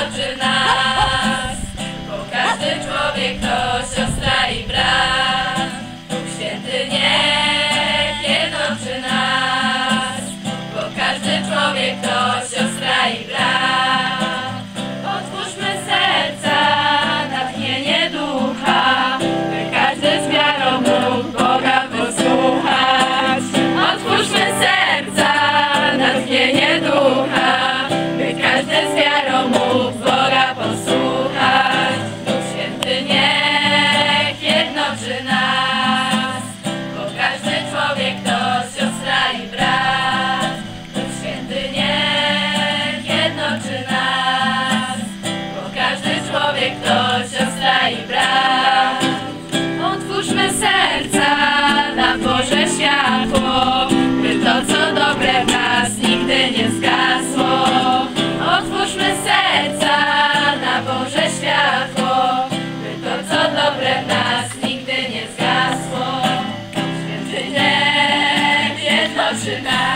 oczy nas, bo każdy człowiek to siostra i brat. Bóg święty niech jednoczy nas, bo każdy człowiek to siostra i brat. should back.